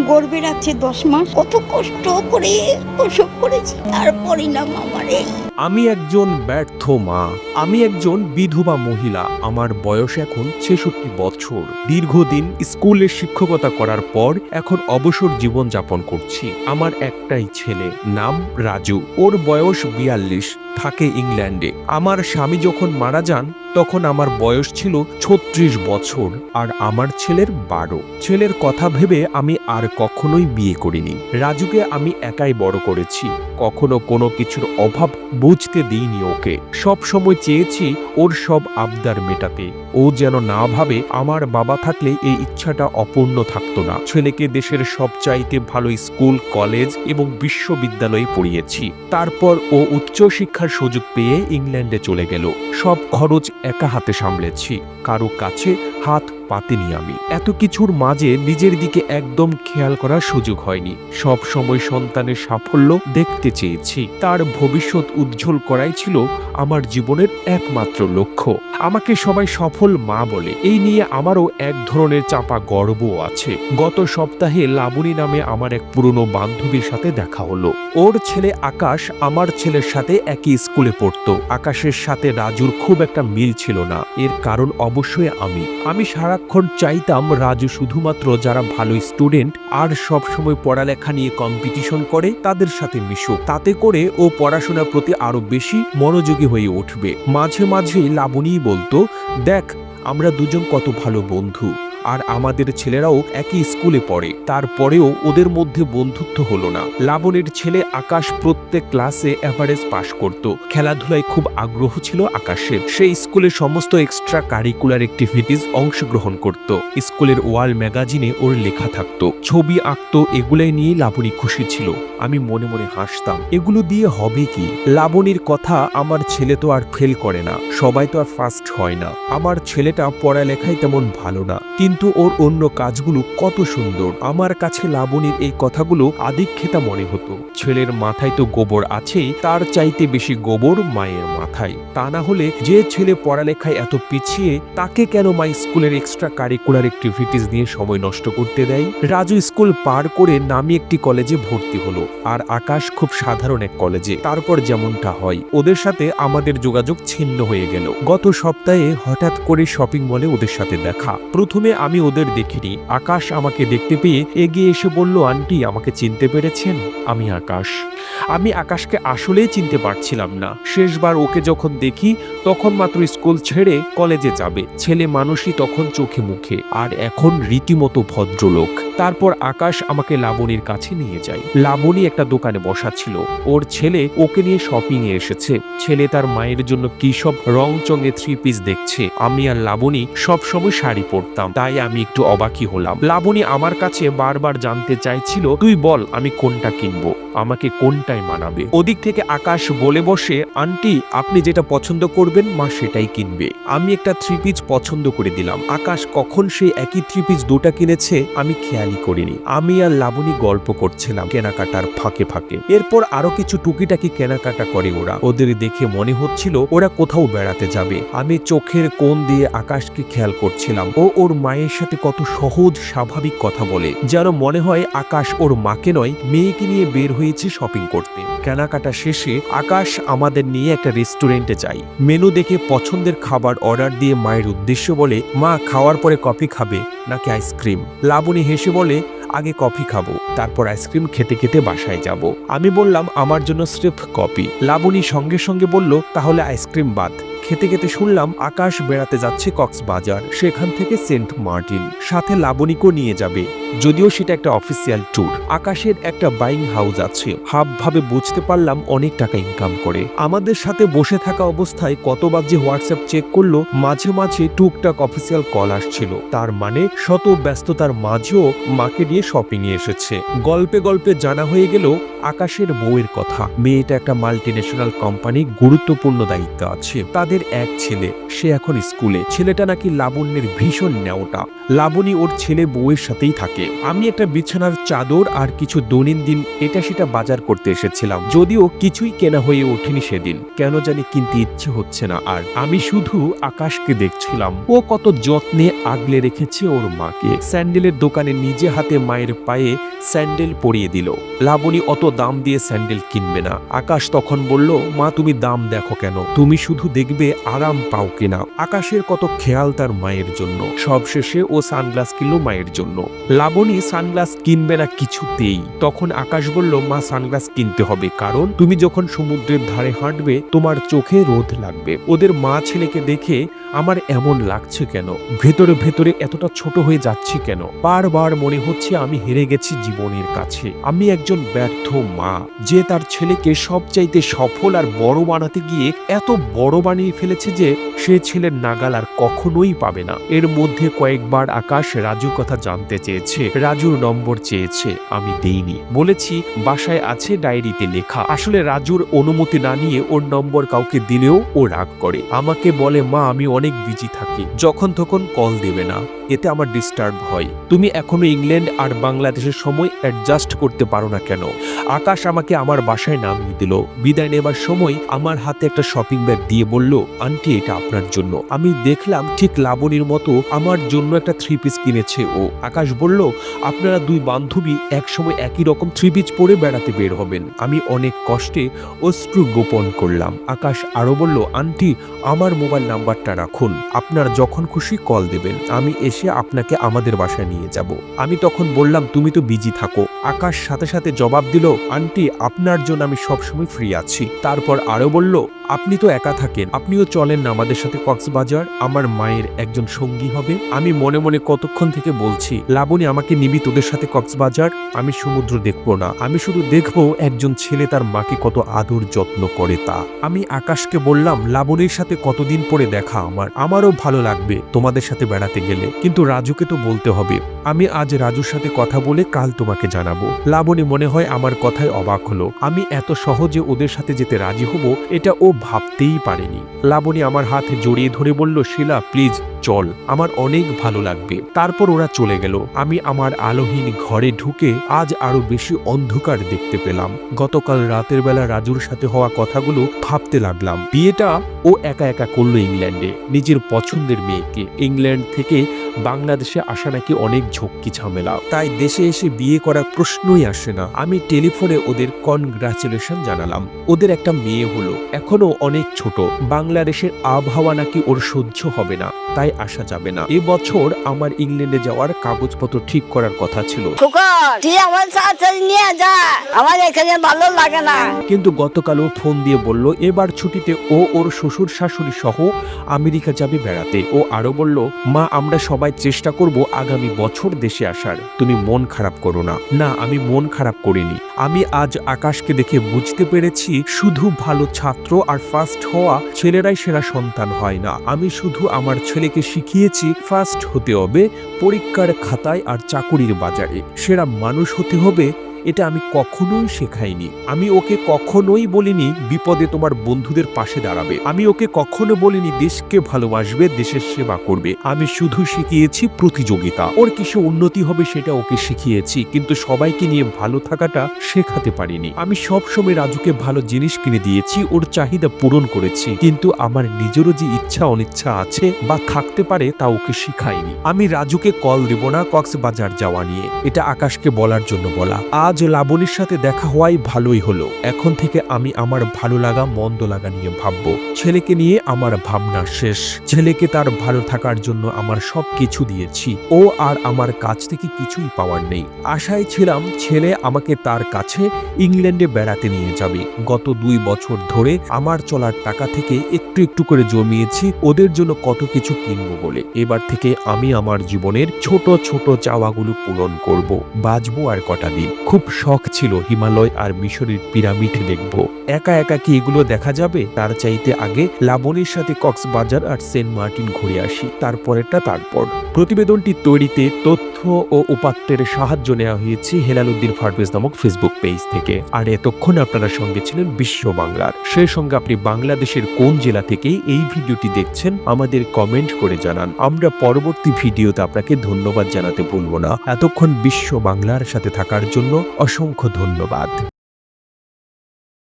গর্বে রাখছে দশ মাস। কত কষ্ট করে ওসব করেছি তার পরিণাম আমার এই। আমি একজন ব্যর্থ মা, আমি একজন বিধবা মহিলা, আমার বয়স এখন ছেষট্টি বছর। দীর্ঘদিন স্কুলে শিক্ষকতা করার পর এখন অবসর জীবন যাপন করছি। আমার একটাই ছেলে, নাম রাজু। ওর বয়স বিয়াল্লিশ। থাকে ইংল্যান্ডে। আমার স্বামী যখন মারা যান, তখন আমার বয়স ছিল ছত্রিশ বছর আর আমার ছেলের বারো। ছেলের কথা ভেবে আমি আর কখনোই বিয়ে করিনি। রাজুকে আমি একাই বড় করেছি। কখনো কোনো কিছুর অভাব বুঝতে দিইনি ওকে। সব সময় চেয়েছি ওর সব আবদার মেটাতে। ও যেন না ভাবে আমার বাবা থাকলে এই ইচ্ছাটা অপূর্ণ থাকতো না। ছেলেকে দেশের সবচাইতে ভালো স্কুল, কলেজ এবং বিশ্ববিদ্যালয়ে পড়িয়েছি। তারপর ও উচ্চশিক্ষার সুযোগ পেয়ে ইংল্যান্ডে চলে গেল। সব খরচ একা হাতে সামলেছি। কারও কাছে হাত পাতিনি আমি। এত কিছুর মাঝে নিজের দিকে একদম খেয়াল করার সুযোগ হয়নি। সব সময় সন্তানের সাফল্য দেখতে চেয়েছি। তার ভবিষ্যৎ উজ্জ্বল করাই ছিল আমার জীবনের একমাত্র লক্ষ্য। আমাকে সবাই সফল মা বলে। এই নিয়ে আমারও এক ধরনের চাপা গর্ব আছে। গত সপ্তাহে লাবণী নামে আমার এক পুরনো বান্ধবীর সাথে দেখা হলো। ওর ছেলে আকাশ আমার ছেলের সাথে একই স্কুলে পড়তো। আকাশের সাথে রাজুর খুব একটা মিল ছিল না। এর কারণ অবশ্যই আমি। আমি সারাক্ষণ চাইতাম রাজু শুধুমাত্র যারা ভালো স্টুডেন্ট আর সবসময় পড়ালেখা নিয়ে কম্পিটিশন করে, তাদের সাথে মিশুক। তাতে করে ও পড়াশোনার প্রতি আরও বেশি মনোযোগী হয়ে উঠবে। মাঝে মাঝে লাবণীই বলতো, দেখ, আমরা দুজন কত ভালো বন্ধু। আর আমাদের ছেলেরাও একই স্কুলে পড়ে। তারপরেও ওদের মধ্যে বন্ধুত্ব হলো না। লাবণের ছেলে আকাশ প্রত্যেক ক্লাসে অ্যাভারেজ পাশ করত। খেলাধুলায় খুব আগ্রহ ছিল আকাশের। সে স্কুলে সমস্ত এক্সট্রা কারিকুলার অ্যাক্টিভিটিস অংশগ্রহণ করত। স্কুলের ওয়াল ম্যাগাজিনে ওর লেখা থাকতো। ছবি আঁকতো, এগুলাই নিয়ে লাবণী খুশি ছিল। আমি মনে মনে হাসতাম। এগুলো দিয়ে হবে কি? লাবণীর কথা আমার ছেলে তো আর ফেল করে না। সবাই তো আর ফার্স্ট হয় না। আমার ছেলেটা পড়ালেখায় তেমন ভালো না। কিন্তু ওর অন্য কাজগুলো কত সুন্দর। আমার কাছে লাবণীর এই কথাগুলো আদিক্ষেতা মনে হতো। ছেলের মাথায় তো গোবর আছেই, তার চাইতে বেশি গোবর মায়ের মাথায়। তা না হলে যে ছেলে পড়ালেখায় এত পিছিয়ে, তাকে কেন মা স্কুলের এক্সট্রা কারিকুলার অ্যাক্টিভিটিস নিয়ে সময় নষ্ট করতে দেয়? রাজু স্কুল পার করে নামি একটি কলেজে ভর্তি হলো, আর আকাশ খুব সাধারণ এক কলেজে। তারপর যেমনটা হয়, ওদের সাথে আমাদের যোগাযোগ ছিন্ন হয়ে গেল। গত সপ্তাহে হঠাৎ করে শপিং মলে ওদের সাথে দেখা। প্রথমে আমি ওদের দেখিনি। আকাশ আমাকে দেখতে পেয়ে এগিয়ে এসে বলল, আন্টি, আমাকে চিনতে পেরেছেন? আমি আকাশ। আমি আকাশকে আসলেই চিনতে পারছিলাম না। শেষবার ওকে যখন দেখি, তখন মাত্র স্কুল ছেড়ে কলেজে যাবে। ছেলে মানুষই তখন চোখে মুখে, আর এখন রীতিমতো ভদ্রলোক। তারপর আকাশ আমাকে লাবণীর কাছে নিয়ে যায়। লাবণী একটা দোকানে বসা ছিল। ওর ছেলে ওকে নিয়ে শপিং এ এসেছে। ছেলে তার মায়ের জন্য কি সব রং চঙে থ্রি পিস দেখছে। আমি আর লাবণী সবসময় শাড়ি পরতাম। তাই আমি একটু অবাকি হলাম। লাবণী আমার কাছে বারবার জানতে চাইছিল, তুই বল, আমি কোনটা কিনবো? আমাকে কোনটাই মানাবে? ওদিক থেকে আকাশ বলে বসে, আন্টি, আপনি যেটা পছন্দ করবেন, মা সেটাই কিনবে। আমি একটা থ্রি পিস পছন্দ করে দিলাম। আকাশ, কখন সেই একই থ্রি পিস দুটা কিনেছে, আমি খেয়ালই করিনি। আমি আর লাবণী গল্প করছিলাম কেনাকাটার ফাঁকে ফাঁকে। এরপর আরও কিছু টুকিটাকি কেনাকাটা করে ওরা। ওদের দেখে মনে হচ্ছিল, ওরা কোথাও বেড়াতে যাবে। আমি চোখের কোণ দিয়ে আকাশকে খেয়াল করছিলাম। ও ওর মায়ের সাথে কত সহজ, স্বাভাবিক কথা বলে, যেন মনে হয় আকাশ ওর মাকে নয়, মেয়েকে নিয়ে বের হয়েছে শপিং করতে। কেনাকাটা শেষে আকাশ আমাদের নিয়ে একটা রেস্টুরেন্টে যাই মেনু দেখে পছন্দের খাবার অর্ডার দিয়ে মায়ের উদ্দেশ্য বলে, মা, খাওয়ার পরে কফি খাবে নাকি আইসক্রিম লাবণী হেসে বলে, আগে কফি খাব, তারপর আইসক্রিম খেতে খেতে বাসায় যাব। আমি বললাম, আমার জন্য স্রেফ কফি। লাবণী সঙ্গে সঙ্গে বলল, তাহলে আইসক্রিম বাদ। খেতে খেতে শুনলাম আকাশ বেড়াতে যাচ্ছে কক্সবাজার, সেখান থেকে সেন্ট মার্টিন, সাথে লাবণীকেও নিয়ে যাবে। যদিও সেটা একটা অফিসিয়াল ট্যুর আকাশের একটা বাইং হাউস আছে। ভাবে বুঝতে পারলাম অনেক টাকা ইনকাম করে। আমাদের সাথে বসে থাকা অবস্থায় কতবার যে হোয়াটসঅ্যাপ চেক করল, মাঝে মাঝে টুকটাক অফিসিয়াল কল আসছিল। তার মানে শত ব্যস্ততার মাঝেও মাকে নিয়ে শপিং এসেছে। গল্পে গল্পে জানা হয়ে গেল আকাশের বউয়ের কথা। মেয়েটা একটা মাল্টি ন্যাশনাল কোম্পানি গুরুত্বপূর্ণ দায়িত্ব আছে। তাদের এক ছেলে সে এখন স্কুলে। ছেলেটা নাকি লাবণ্যের ভীষণ নেওটা লাবণী ওর ছেলে বউয়ের সাথেই থাকে। আমি একটা বিছানার চাদর আর কিছু দৈনন্দিন এটা সেটা বাজার করতে এসেছিলাম। যদিও কিছুই কেনা হয়ে ওঠেনি সেদিন। কেন জানি কিনতে ইচ্ছে হচ্ছে না আর আমি শুধু আকাশকে দেখছিলাম। ও কত যত্নে আগলে রেখেছে ওর মাকে। স্যান্ডেলের দোকানে নিজে হাতে মায়ের পায়ে স্যান্ডেল পরিয়ে দিল। লাবণী অত দাম দিয়ে স্যান্ডেল কিনবে না। আকাশ তখন বলল, মা, তুমি দাম দেখো কেন? তুমি শুধু দেখবে আরাম পাও কিনা। আকাশের কত খেয়াল তার মায়ের জন্য। সবশেষে ও সানগ্লাস কিনলো মায়ের জন্য। লাবণী সানগ্লাস কিনবে না কিছুতেই। তখন আকাশ বলল, মা, সানগ্লাস কিনতে হবে। কারণ তুমি যখন সমুদ্রের ধারে হাঁটবে, তোমার চোখে রোদ লাগবে। ওদের মা ছেলেকে দেখে আমার এমন লাগছে কেন? ভেতরে ভেতরে এতটা ছোট হয়ে যাচ্ছি কেন? বারবার মনে হচ্ছে আমি হেরে গেছি জীবনের কাছে। আমি একজন ব্যর্থ মা। যে তার ছেলেকে সবচাইতে সফল আর বড় বানাতে গিয়ে এত বড় বানিয়ে ফেলেছে যে, সে ছেলের নাগাল আর কখনোই পাবে না। এর মধ্যে কয়েকবার আকাশ রাজুর কথা জানতে চেয়েছে, রাজুর নম্বর চেয়েছে, আমি দেইনি। বলেছি, বাসায় আছে ডায়েরিতে লেখা। আসলে রাজুর অনুমতি না নিয়ে ওর নম্বর কাউকে দিলেও ও রাগ করে। আমাকে বলে, মা, আমি অনেক বিজি থাকি। যখন তখন কল দেবে না। এতে আমার ডিস্টার্ব হয়। তুমি এখনও ইংল্যান্ড আর বাংলাদেশের সময় অ্যাডজাস্ট করতে পারো না কেন? আকাশ আমাকে আমার বাসায় নামিয়ে দিল। বিদায় নেবার সময় আমার হাতে একটা শপিং ব্যাগ দিয়ে বলল, আন্টি, এটা আপনার জন্য। আমি দেখলাম, ঠিক লাবণীর মতো আমার জন্য একটা থ্রি পিস কিনেছে ও। আকাশ বলল, আপনারা দুই বান্ধবী একসময় একই রকম থ্রি পিস পরে বেড়াতে বের হবেন। আমি অনেক কষ্টে অশ্রু গোপন করলাম। আকাশ আরও বলল, আন্টি, আমার মোবাইল নাম্বারটা রাখুন। আপনার যখন খুশি কল দেবেন। আমি এসে আপনাকে আমাদের বাসায় নিয়ে যাব। আমি তখন বললাম, তুমি তো বিজি থাকো। আকাশ সাথে সাথে জবাব দিল, আন্টি, আপনার জন্য আমি সবসময় ফ্রি আছি। তারপর আরও বলল, আপনি তো একা থাকেন, আপনিও চলেন না আমাদের সাথে কক্সবাজার। আমার মায়ের একজন সঙ্গী হবে। আমি মনে মনে কতক্ষণ থেকে বলছি, লাবণী, আমাকে নিবি, তোদের সাথে কক্সবাজার। আমি সমুদ্র দেখব না। আমি শুধু দেখব একজন ছেলে তার মাকে কত আদর যত্ন করে তা। আমি আকাশকে বললাম, লাবণীর সাথে কতদিন পরে দেখা আমার? আমারও ভালো লাগবে তোমাদের সাথে বেড়াতে গেলে। কিন্তু রাজুকে তো বলতে হবে। আমি আজ রাজুর সাথে কথা বলে কাল তোমাকে জানাব। লাবণী মনে হয় আমার কথায় অবাক হলো। আমি এত সহজে ওদের সাথে যেতে রাজি হব, এটা ও ভাবতেই পারেনি। লাবণী আমার হাত জড়িয়ে ধরে বলল, শিলা প্লিজ চল, আমার অনেক ভালো লাগবে। তারপর ওরা চলে গেল। আমি আমার আলোহীন ঘরে ঢুকে আজ আরও বেশি অন্ধকার দেখতে পেলাম। গতকাল রাতের বেলা রাজুর সাথে হওয়া কথাগুলো ভাবতে লাগলাম। বিয়েটা ও একা একা করল ইংল্যান্ডে, নিজের পছন্দের মেয়েকে। ইংল্যান্ড থেকে বাংলাদেশে আসা নাকি অনেক ঝক্কি ঝামেলা। তাই দেশে এসে বিয়ে করার প্রশ্নই আসে না। আমি টেলিফোনে ওদের কনগ্রাচুলেশন জানালাম। ওদের একটা মেয়ে হলো। এখনও অনেক ছোট। বাংলাদেশের আবহাওয়া নাকি ওর সহ্য হবে না। তাই আসা যাবে না। এবছর আমার ইংল্যান্ডে যাওয়ার কাগজপত্র ঠিক করার কথা ছিল। তুই আমার সাথে নিয়ে যা। আমার এখানে ভালো লাগে না। কিন্তু গতকাল ও ফোন দিয়ে বলল এবার ছুটিতে ও ওর শ্বশুর শাশুড়ি সহ আমেরিকা যাবে বেড়াতে। ও আরও বলল মা আমরা সবাই চেষ্টা করব আগামী বছর দেশে আসার। তুমি মন খারাপ করো না। না আমি মন খারাপ করিনি। আমি আজ আকাশকে দেখে বুঝতে পেরেছি শুধু ভালো ছাত্র আর ফার্স্ট হওয়া ছেলেরাই সেরা সন্তান হয় না। আমি শুধু আমার ছেলেকে শিখিয়েছি ফার্স্ট হতে হবে পরীক্ষার খাতায় আর চাকুরির বাজারে। সেরা মানুষ হতে হবে এটা আমি কখনোই শেখাইনি। আমি ওকে কখনোই বলিনি, বিপদে তোমার বন্ধুদের পাশে দাঁড়াবে। আমি ওকে কখনো বলিনি, দেশকে ভালোবাসবে, দেশের সেবা করবে। আমি শুধু শিখিয়েছি প্রতিযোগিতা। ওর কিসে উন্নতি হবে সেটা ওকে শিখিয়েছি, কিন্তু সবাইকে নিয়ে ভালো থাকাটা শেখাতে পারিনি। আমি সবসময় রাজুকে ভালো জিনিস কিনে দিয়েছি, ওর চাহিদা পূরণ করেছি, কিন্তু আমার নিজেরও যে ইচ্ছা অনিচ্ছা আছে বা থাকতে পারে তা ওকে শিখাইনি। আমি রাজুকে কল দেব না কক্সবাজার যাওয়া নিয়ে। এটা আকাশকে বলার জন্য বলা। আজ লাবণীর সাথে দেখা হওয়াই ভালোই হলো। এখন থেকে আমি আমার ভালো লাগা, মন্দ লাগা নিয়ে ভাববো। ছেলেকে নিয়ে আমার ভাবনা শেষ। ছেলেকে তার ভালো থাকার জন্য আমার সব কিছু দিয়েছি। ও আর আমার কাছ থেকে কিছুই পাওয়ার নেই। আশায় ছিলাম ছেলে আমাকে তার কাছে ইংল্যান্ডে বেড়াতে নিয়ে যাবে। গত দুই বছর ধরে আমার চলার টাকা থেকে একটু একটু করে জমিয়েছি। ওদের জন্য কত কিছু কিনবো বলে। এবার থেকে আমি আমার জীবনের ছোট ছোট চাওয়াগুলো পূরণ করব। বাঁচবো আর কটা দিন। খুব খুব শখ ছিল হিমালয় আর মিশরের পিরামিড দেখব। একা একা কি এগুলো দেখা যাবে? তার চাইতে আগে লাবণীর সাথে কক্সবাজার আর সেন্ট মার্টিন ঘুরে আসি, তারপরেরটা তারপর। প্রতিবেদনটি তৈরিতে তথ্য ও উপাত্তের সাহায্য নেওয়া হয়েছে হেলাল উদ্দিন ফারভেজ নামক ফেসবুক পেজ থেকে। আর এতক্ষণ আপনারা সঙ্গে ছিলেন বিশ্ব বাংলার। সেই সঙ্গে আপনি বাংলাদেশের কোন জেলা থেকে এই ভিডিওটি দেখছেন, আমাদের কমেন্ট করে জানান। আমরা পরবর্তী ভিডিওতে আপনাকে ধন্যবাদ জানাতে ভুলব না। এতক্ষণ বিশ্ব বাংলার সাথে থাকার জন্য অসংখ্য ধন্যবাদ।